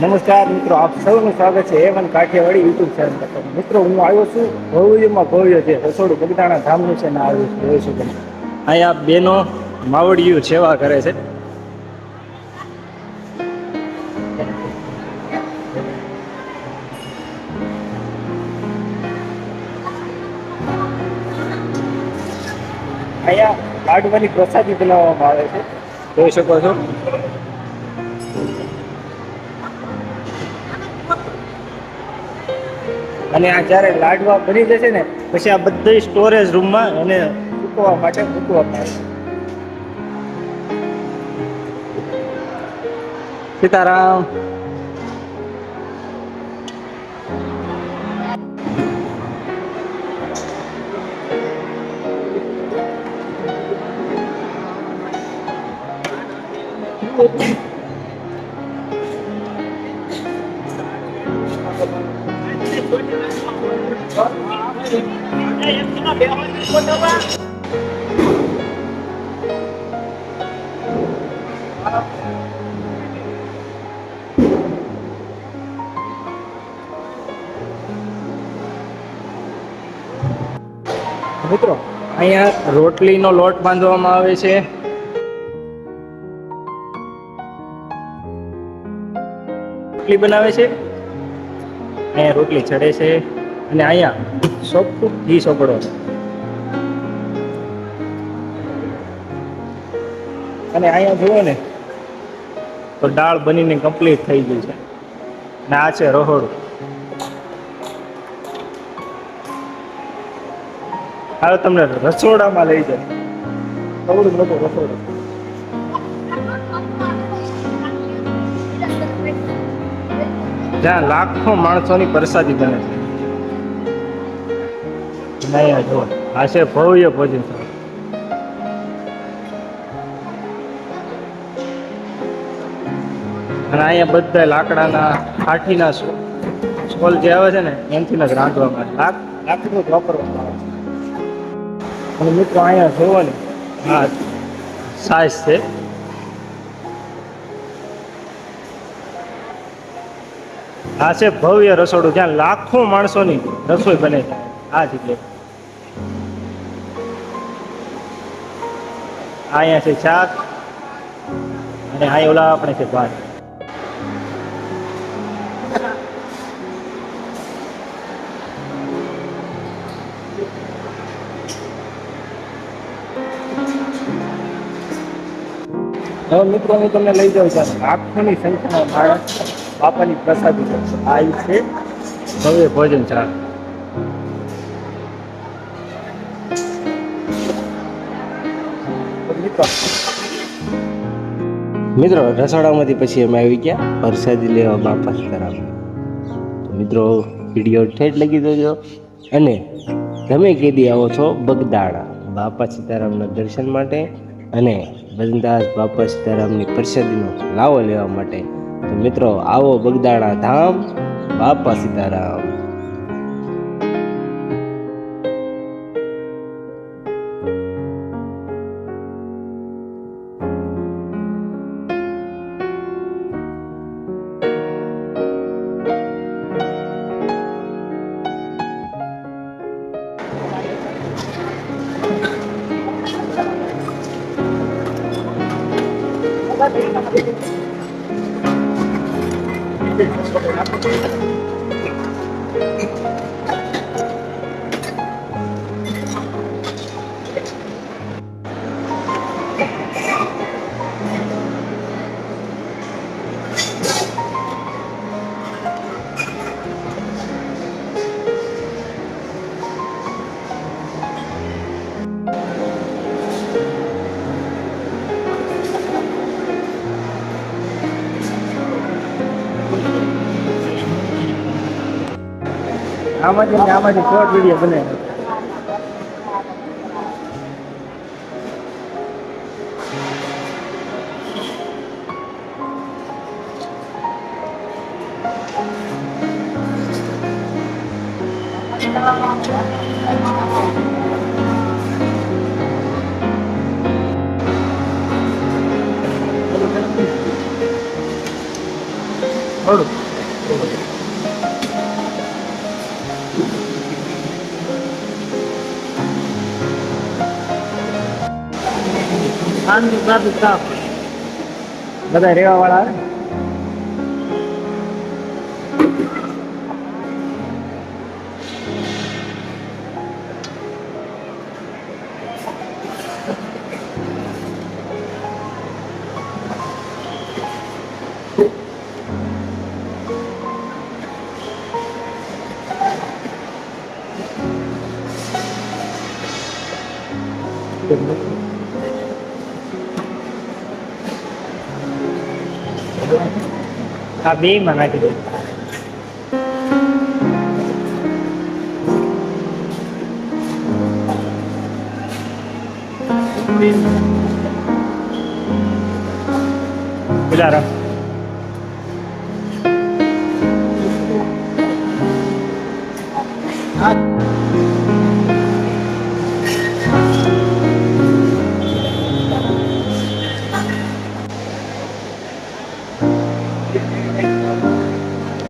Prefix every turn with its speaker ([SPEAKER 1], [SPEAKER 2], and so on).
[SPEAKER 1] નમસ્કાર મિત્રો, આપ સૌનું સ્વાગત છે એવન કાઠિયાવાડી યુટ્યુબ ચેનલ પર. મિત્રો, હું આવ્યો છું ભવ્યમાં ભવ્ય છે રસોડું બગદાણા ધામનું છે ને આવ્યું છું, જોઈ શકો અહીંયા બેનો માવડિયું સેવા કરે છે. અહીંયા લાડવાની પ્રસાદી બનાવવામાં આવે છે. જોઈ શકો છો. અને આ જ્યારે લાડવા બની જશે ને, પછી આ બધી સ્ટોરેજ રૂમમાં એને મૂકવા માટે મૂકવામાં આવે. સીતારામ. મિત્રો અહીંયા રોટલીનો લોટ બાંધવામાં આવે છે. રોટલી બનાવે છે. અહીંયા રોટલી ચડે છે અને અહીંયા સોપટું ઘી સોપડો અને અહીંયા જુઓ ને, તો દાળ બનીને કમ્પ્લીટ થઈ ગઈ છે. ને આ છે રહોડું. હવે તમને રસોડામાં લઈ જાય થોડું મોટું રસોડું. જ્યાં લાખો માણસોની પ્રસાદી બને છે. અહીંયા જુઓ આ છે ભવ્ય ભોજન અને અહીંયા બધા લાકડાના કાઠીના સો- સ્ટોલ જે આવે છે ને, એમથી જ રાંધવામાં આવે. લાક લાકડું જ વાપરવામાં આવે છે. અને મિત્રો, અહીંયા જોવો ને હા સાઈઝ છે. આ છે ભવ્ય રસોડું, જ્યાં લાખો માણસોની રસોઈ બને છે. આ જગ્યાએ અહીંયા છે શાક, અને આ ઓલા આપણે છે ભાત. હવે મિત્રો, હું તમને લઈ જાઉં છું. લાખોની સંખ્યામાં માણસ બાપાની પ્રસાદી આ છે. ભવ્ય ભોજન મિત્રો.
[SPEAKER 2] મિત્રો, રસોડામાંથી પછી અમે આવી ગયા. પ્રસાદી લેવા બાપા સીતારામ મિત્રો વીડિયો ઠેઠ લગી દેજો. અને તમે કેદી આવો છો બગદાડા બાપા સીતારામના દર્શન માટે અને વજનદાસ બાપા સીતારામની પ્રસાદીનો લાવો લેવા માટે. તો મિત્રો આવો બગદાણા ધામ બાપા સીતારામ.
[SPEAKER 1] Thank ને Okay. આમાંથી આમાંથી શોર્ટ વીડિયો બનાવ્યો થોડું
[SPEAKER 3] આનું સાદું કાપ
[SPEAKER 1] બધા રેવા વાળા Thank ને? Sabi mga dilita. Claro.
[SPEAKER 3] Ah.